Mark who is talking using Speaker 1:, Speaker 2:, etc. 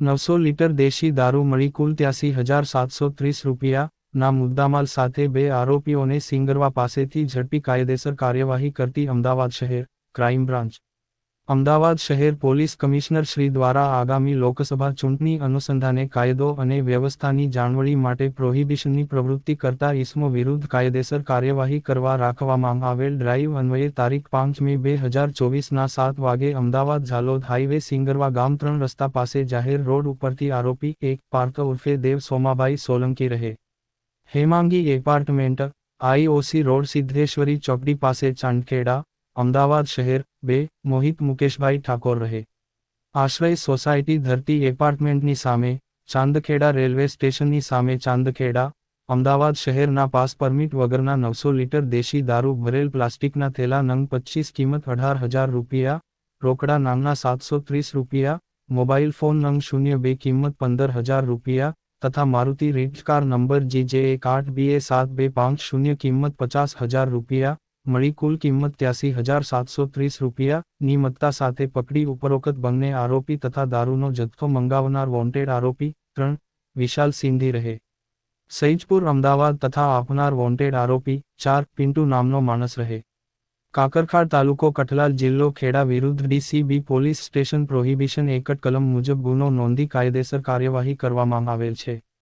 Speaker 1: નવસો લીટર દેશી દારૂ મળી કુલ ત્યાસી હજાર સાતસો ત્રીસ રૂપિયા, ના મુદ્દામાલ સાથે બે આરોપીઓને સિંગરવા પાસેથી ઝડપી કાયદેસર કાર્યવાહી કરતી અમદાવાદ શહેર, ક્રાઇમ બ્રાન્ચ. અમદાવાદ શહેર પોલીસ કમિશનર શ્રી દ્વારા આગામી લોકસભા ચૂંટણી અનુસંધાને કાયદો અને વ્યવસ્થાની જાળવણી માટે પ્રોહિબિશનની પ્રવૃત્તિ કરતા ઇસમો વિરુદ્ધ કાયદેસર કાર્યવાહી કરવા રાખવામાં આવેલ ડ્રાઈવ અન્વયે તારીખ પાંચ મે બે હજાર ચોવીસના સાત વાગે અમદાવાદ ઝાલોદ હાઈવે સિંગરવા ગામ ત્રણ રસ્તા પાસે જાહેર રોડ ઉપરથી આરોપી એક પાર્ક ઉર્ફે દેવ સોમાભાઈ સોલંકી રહે. Hemangi apartment IOC road Siddheshwari ચોકડી પાસે ચાંદખેડા અમદાવાદ શહેર, બે, મોહિત મુકેશભાઈ ઠાકોર રહે. આશ્રય સોસાયટી ધરતી એપાર્ટમેન્ટની સામે, ચાંદખેડા રેલવે સ્ટેશનની સામે ચાંદખેડા, અમદાવાદ શહેરના પાસ પરમિટ વગરના નવસો લીટર દેશી દારૂ ભરેલ પ્લાસ્ટિકના થેલા નંગ પચીસ કિંમત અઢાર હજાર રૂપિયા, રોકડા નામના સાતસો ત્રીસ રૂપિયા, મોબાઈલ ફોન નંગ શૂન્ય બે કિંમત પંદર હજાર રૂપિયા, તથા મારુતિ રીડ કાર નંબર જી જે એક આઠ બી એ સાત બે પાંચ શૂન્ય કિંમત પચાસ હજાર રૂપિયા મળી કુલ કિંમત ત્યાસી હજાર સાતસો ત્રીસ રૂપિયા, ની મત્તા સાથે પકડી ઉપરોક્ત બંને આરોપી તથા દારૂનો જથ્થો મંગાવનાર વોન્ટેડ આરોપી ત્રણ, વિશાલ સિંધી રહે. સૈજપુર, અમદાવાદ તથા આપનાર વોન્ટેડ આરોપી ચાર, પિન્ટુ નામનો માણસ રહે. કાકરખાડ તાલુકો કઠલાલ જિલ્લો ખેડા વિરુદ્ધ DCB police station prohibition act કલમ મુજબ ગુનો નોંધી કાયદેસર કાર્યવાહી કરવામાં આવેલ છે.